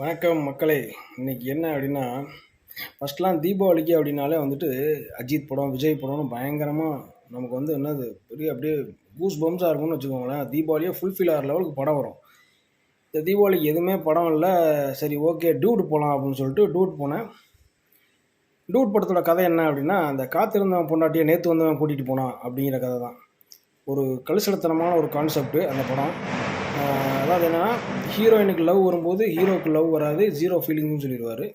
வணக்கம் மக்களே. இன்னைக்கு என்ன அப்படின்னா ஃபஸ்ட்லாம் தீபாவளிக்கு அப்படின்னாலே வந்துட்டு அஜித் படம் விஜய் படம்னு பயங்கரமாக நமக்கு வந்து என்னது பெரிய அப்படியே கூஸ் பம்ஸாக இருக்கும்னு வச்சுக்கோங்களேன். தீபாவளியே ஃபுல்ஃபில் ஆகிற லெவலுக்கு படம் வரும். இந்த தீபாவளிக்கு எதுவுமே படம் இல்லை. சரி ஓகே டூட் போகலாம் அப்படின்னு சொல்லிட்டு டூட் போனேன். டூட் படத்தோட கதை என்ன அப்படின்னா அந்த காத்திருந்தவன் பொண்டாட்டியை நேற்று வந்தவன் கூட்டிகிட்டு போனான் அப்படிங்கிற கதை தான் ஒரு கலுசலத்தனமான ஒரு கான்செப்ட் அந்த படம். அதாவது என்னென்னா ஹீரோயினுக்கு லவ் வரும்போது ஹீரோக்கு லவ் வராது ஜீரோ ஃபீலிங்னு சொல்லிடுவார்.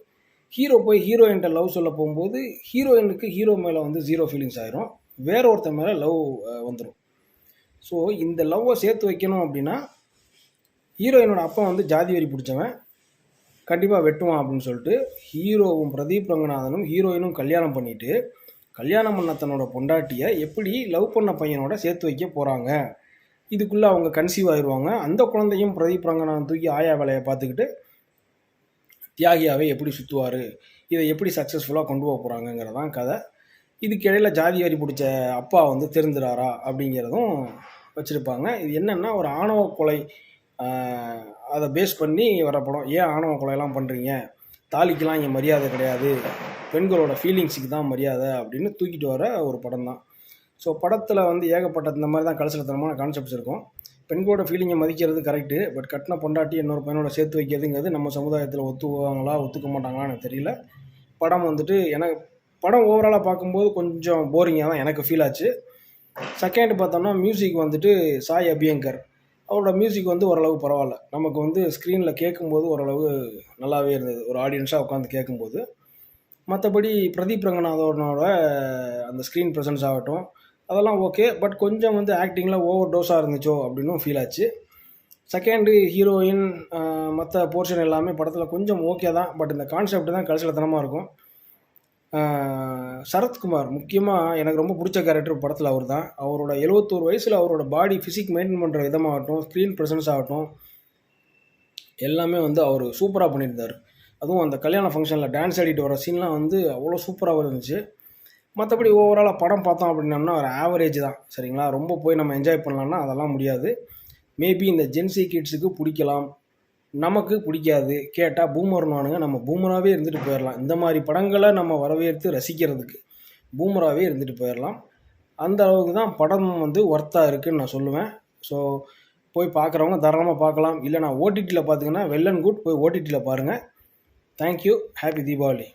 ஹீரோ போய் ஹீரோயின்கிட்ட லவ் சொல்ல போகும்போது ஹீரோயினுக்கு ஹீரோ மேலே வந்து ஜீரோ ஃபீலிங்ஸ் ஆயிரும். வேற ஒருத்தன் மேலே லவ் வந்துடும் ஸோ இந்த லவ்வை சேர்த்து வைக்கணும் அப்படின்னா ஹீரோயினோட அப்பா வந்து ஜாதி வரி பிடிச்சவன். கண்டிப்பாக வெட்டுவான் அப்படின்னு சொல்லிட்டு ஹீரோவும் பிரதீப் ரங்கநாதனும் ஹீரோயினும் கல்யாணம் பண்ணிவிட்டு கல்யாணம் பண்ண தன்னோட பொண்டாட்டியை எப்படி லவ் பண்ண பையனோட சேர்த்து வைக்க போகிறாங்க இதுக்குள்ளே அவங்க கன்சீவ் ஆயிடுவாங்க அந்த குழந்தையும் பிரதீப் ரங்கநாதன் தூக்கி ஆயா வேலையை பார்த்துக்கிட்டு தியாகியாவே எப்படி சுற்றுவார் இதை எப்படி சக்ஸஸ்ஃபுல்லாக கொண்டு போக போகிறாங்கங்கிறதான் கதை. இதுக்கிடையில் ஜாதி வரி பிடிச்ச அப்பா வந்து தெரிந்துறாரா அப்படிங்கிறதும் வச்சுருப்பாங்க. இது என்னென்னா ஒரு ஆணவ கொலை அதை பேஸ் பண்ணி வர படம் ஏன் ஆணவ கொலையெல்லாம் பண்ணுறீங்க தாலிக்கெலாம் இங்கே மரியாதை கிடையாது. பெண்களோட ஃபீலிங்ஸுக்கு தான் மரியாதை அப்படின்னு தூக்கிட்டு வர ஒரு படம் தான் ஸோ படத்தில் வந்து ஏகப்பட்ட இந்த மாதிரி தான் கலசலத்தனமான கான்செப்ட்ஸ் இருக்கும். பெண்களோட ஃபீலிங்கை மதிக்கிறது கரெக்டு பட் கட்டின பொண்டாட்டி இன்னொரு பையனோட சேர்த்து வைக்கிறதுங்கிறது நம்ம சமுதாயத்தில் ஒத்துக்குவாங்களா ஒத்துக்க மாட்டாங்களான்னு எனக்கு தெரியல. படம் வந்துட்டு எனக்கு படம் ஓவராலாக பார்க்கும்போது கொஞ்சம் போரிங்காக தான் எனக்கு ஃபீல் ஆச்சு. செகண்ட் பார்த்தோம்னா மியூசிக் வந்துட்டு சாய் அபியங்கர். அவரோட மியூசிக் வந்து ஓரளவு பரவாயில்ல. நமக்கு வந்து ஸ்க்ரீனில் கேட்கும்போது ஓரளவு நல்லாவே இருந்தது. ஒரு ஆடியன்ஸாக உட்காந்து கேட்கும்போது. மற்றபடி பிரதீப் ரங்கநாதனோட அந்த ஸ்க்ரீன் ப்ரெசன்ஸ் ஆகட்டும். அதெல்லாம் ஓகே பட் கொஞ்சம் வந்து ஆக்டிங்கில் ஓவர் டோஸாக இருந்துச்சோ அப்படின்னும் ஃபீல் ஆச்சு. செகண்டு ஹீரோயின் மற்ற போர்ஷன் எல்லாமே படத்தில் கொஞ்சம் ஓகே தான் பட் இந்த கான்செப்ட் தான் கலசலத்தனமாக இருக்கும். சரத்குமார் முக்கியமாக எனக்கு ரொம்ப பிடிச்ச கேரக்டர் படத்தில் அவர் தான் அவரோட எழுபத்தோரு வயசில் அவரோட பாடி ஃபிசிக் மெயின்டைன் பண்ணுற விதமாகட்டும் ஸ்க்ரீன் ப்ரெசன்ஸ் ஆகட்டும் எல்லாமே வந்து அவர் சூப்பராக பண்ணியிருந்தார். அதுவும் அந்த கல்யாண ஃபங்க்ஷனில் டான்ஸ் ஆடிட்டு வர சீன்லாம் வந்து அவ்வளோ சூப்பராக இருந்துச்சு. மற்றபடி ஓவராலாக படம் பார்த்தோம் அப்படின்னம்னா ஒரு ஆவரேஜ் தான். சரிங்களா? ரொம்ப போய் நம்ம என்ஜாய் பண்ணலாம்னா அதெல்லாம் முடியாது. மேபி இந்த ஜென்சி கிட்ஸுக்கு பிடிக்கலாம். நமக்கு பிடிக்காது. கேட்டால் பூமர்னானுங்க நம்ம பூமராகவே இருந்துட்டு போயிடலாம் இந்த மாதிரி படங்களை நம்ம வரவேற்று ரசிக்கிறதுக்கு பூமராகவே இருந்துட்டு போயிடலாம் அந்த அளவுக்கு தான் படம் வந்து ஒர்த்தாக இருக்குதுன்னு நான் சொல்லுவேன். ஸோ போய் பார்க்குறவங்க தாராளமாக பார்க்கலாம். இல்லை நான் ஓடிடியில் பார்த்தீங்கன்னா வெல் அண்ட் குட் போய் ஓடிடியில் பாருங்கள் தேங்க்யூ ஹாப்பி தீபாவளி